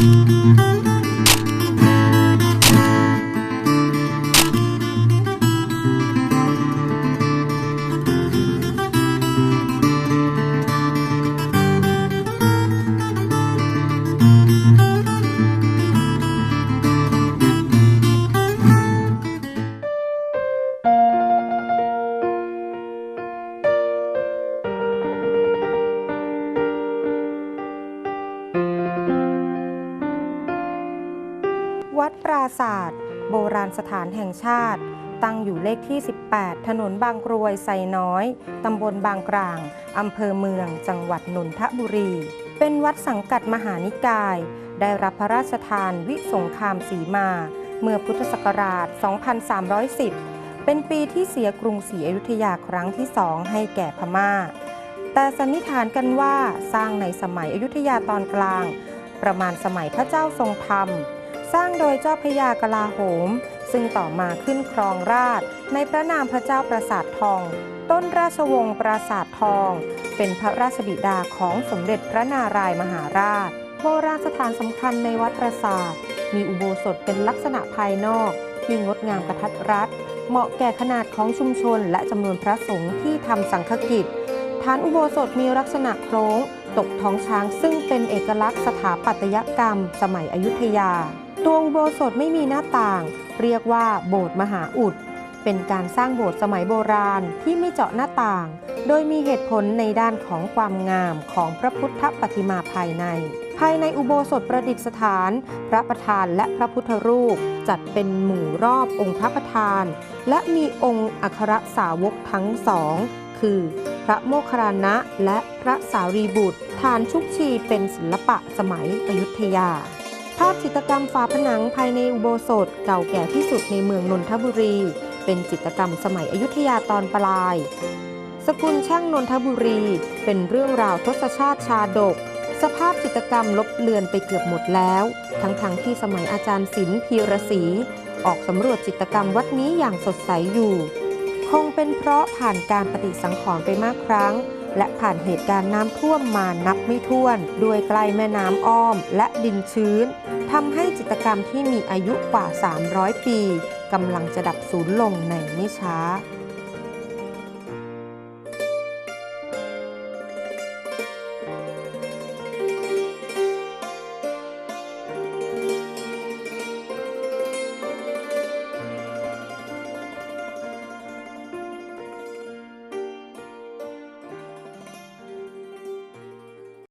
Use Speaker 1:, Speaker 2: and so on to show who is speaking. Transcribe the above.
Speaker 1: วั ดปราศาสตร์ โบราณสถานแห่งชาติ ตั้งอยู่เลขที่ 18 ถนนบางกรวยไซน้อย ตำบลบางกลาง อำเภอเมือง จังหวัดนนทบุรี เป็นวัดสังกัดมหานิกาย ได้รับพระราชทานวิสงครามสีมา เมื่อพุทธศักราช 2310 เป็นปีที่เสียกรุงศรีอยุธยาครั้งที่สองให้แก่พม่า แต่สันนิษฐานกันว่าสร้างในสมัยอยุธยาตอนกลางประมาณสมัยพระเจ้าทรงธรรม สร้างโดยเจ้าพยากลาโหม ซึ่งต่อมาขึ้นครองราชในพระนามพระเจ้าปราสาททอง ต้นราชวงศ์ปราสาททอง เป็นพระราชบิดาของสมเด็จพระนารายมหาราช โบราณสถานสำคัญในวัดปราสาท มีอุโบสถเป็นลักษณะภายนอกที่งดงามกระทัดรัดเหมาะแก่ขนาดของชุมชนและจำนวนพระสงฆ์ที่ทำสังฆกิจฐานอุโบสถมีลักษณะโค้ง ตกท้องช้างซึ่งเป็นเอกลักษณ์สถาปัตยกรรม สมัยอยุธยา ตัวอุโบสถไม่มีหน้าต่าง เรียกว่าโบสถ์มหาอุด เป็นการสร้างโบสถ์สมัยโบราณที่ไม่เจาะหน้าต่าง โดยมีเหตุผลในด้านของความงามของพระพุทธปฏิมาภายใน ภายในอุโบสถประดิษฐาน พระประธานและพระพุทธรูป จัดเป็นหมู่รอบองค์พระประธาน และมีองค์อัครสาวกทั้งสอง คือพระโมคคัลลานะและพระสารีบุตร ฐานชุกชีเป็นศิลปะสมัยอยุธยา ภาพจิตรกรรมฝาผนังภายในอุโบสถเก่าแก่ที่สุดในเมืองนนทบุรี เป็นจิตรกรรมสมัยอยุธยาตอนปลาย สกุลช่างนนทบุรี เป็นเรื่องราวทศชาติชาดก สภาพจิตรกรรมลบเลือนไปเกือบหมดแล้ว ทั้งๆทที่สมัยอาจารย์ศิลป์พีรศรีออกสำรวจจิตรกรรมวัดนี้อย่างสดใสอยู่ คงเป็นเพราะผ่านการปฏิสังขรณ์ไปมากครั้ง และผ่านเหตุการณ์น้ำท่วมมานับไม่ถ้วน ด้วยใกล้แม่น้ำอ้อมและดินชื้นทำให้จิตกรรมที่มีอายุกว่า 300 ปีกำลังจะดับสูญลงในไม่ช้า